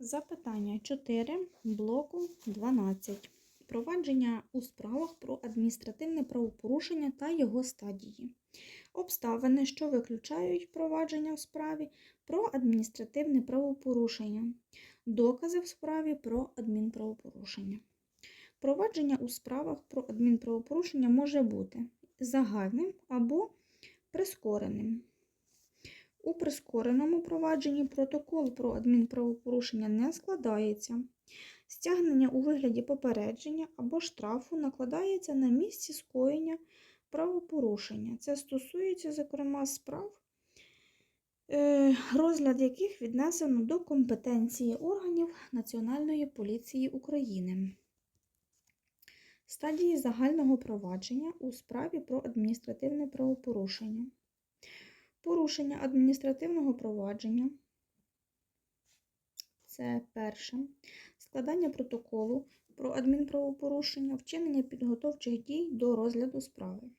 Запитання 4 блоку 12. Провадження у справах про адміністративне правопорушення та його стадії. Обставини, що виключають провадження в справі про адміністративне правопорушення. Докази в справі про адмінправопорушення. Провадження у справах про адмінправопорушення може бути загальним або прискореним. У прискореному провадженні протокол про адмінправопорушення не складається. Стягнення у вигляді попередження або штрафу накладається на місці скоєння правопорушення. Це стосується, зокрема, справ, е, розгляд яких віднесено до компетенції органів Національної поліції України. Стадії загального провадження у справі про адміністративне правопорушення. Порушення адміністративного провадження. Це перше. Складання протоколу про адмінправопорушення, вчинення підготовчих дій до розгляду справи.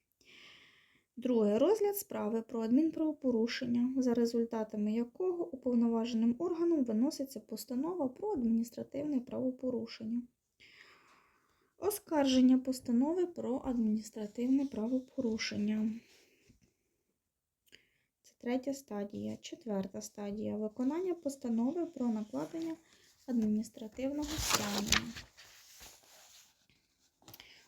Друге. Розгляд справи про адмінправопорушення, за результатами якого уповноваженим органом виноситься постанова про адміністративне правопорушення. Оскарження постанови про адміністративне правопорушення. Третя стадія. Четверта стадія виконання постанови про накладення адміністративного стягнення.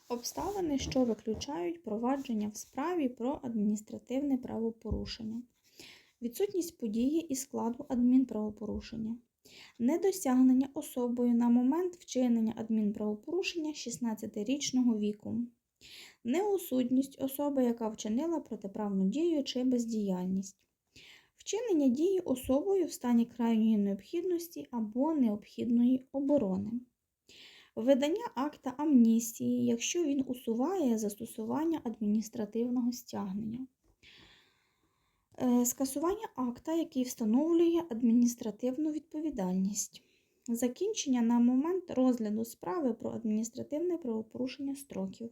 Обставини, що виключають провадження в справі про адміністративне правопорушення. Відсутність події і складу адмінправопорушення. Недосягнення особою на момент вчинення адмінправопорушення 16-річного віку. Неосудність особи, яка вчинила протиправну дію чи бездіяльність. Вчинення дії особою в стані крайньої необхідності або необхідної оборони. Видання акта амністії, якщо він усуває застосування адміністративного стягнення. Е, Скасування акта, який встановлює адміністративну відповідальність. Закінчення на момент розгляду справи про адміністративне правопорушення строків.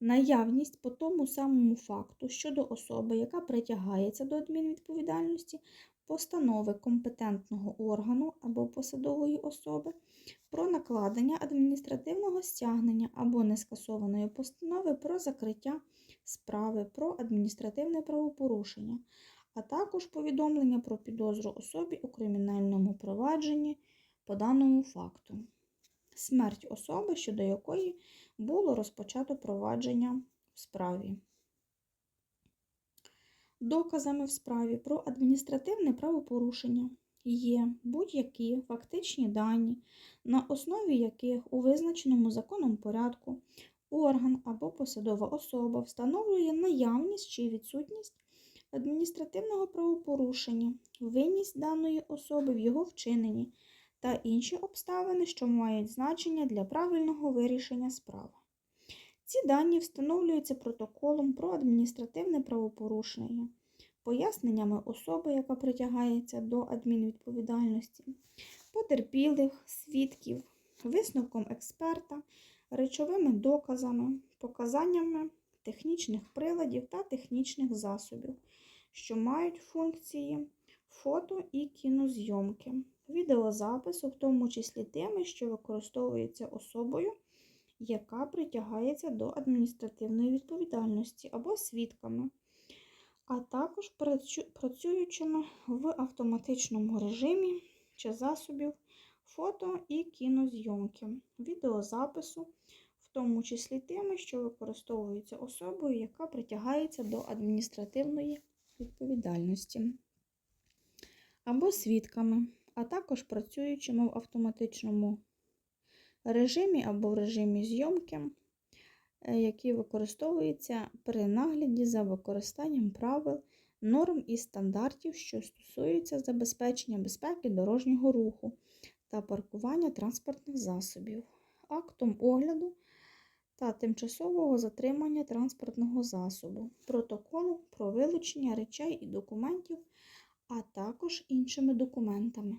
Наявність по тому самому факту щодо особи, яка притягається до адмінвідповідальності, постанови компетентного органу або посадової особи про накладення адміністративного стягнення або нескасованої постанови про закриття справи про адміністративне правопорушення, а також повідомлення про підозру особі у кримінальному провадженні по даному факту. Смерть особи, щодо якої було розпочато провадження в справі. Доказами в справі про адміністративне правопорушення є будь-які фактичні дані, на основі яких у визначеному законом порядку орган або посадова особа встановлює наявність чи відсутність адміністративного правопорушення, винність даної особи в його вчиненні та інші обставини, що мають значення для правильного вирішення справи. Ці дані встановлюються протоколом про адміністративне правопорушення, поясненнями особи, яка притягається до адмінвідповідальності, потерпілих, свідків, висновком експерта, речовими доказами, показаннями технічних приладів та технічних засобів, що мають функції фото і кінозйомки, відеозапису, в тому числі тими, що використовуються особою яка притягається до адміністративної відповідальності або свідками, а також працюючими в автоматичному режимі чи засобів фото і кінозйомки, відеозапису, в тому числі тими, що використовуються особою, яка притягається до адміністративної відповідальності, або свідками, а також працюючими в автоматичному режимі або в режимі зйомки, е, які використовуються при нагляді за використанням правил, норм і стандартів, що стосуються забезпечення безпеки дорожнього руху та паркування транспортних засобів, актом огляду та тимчасового затримання транспортного засобу, протоколу про вилучення речей і документів, а також іншими документами.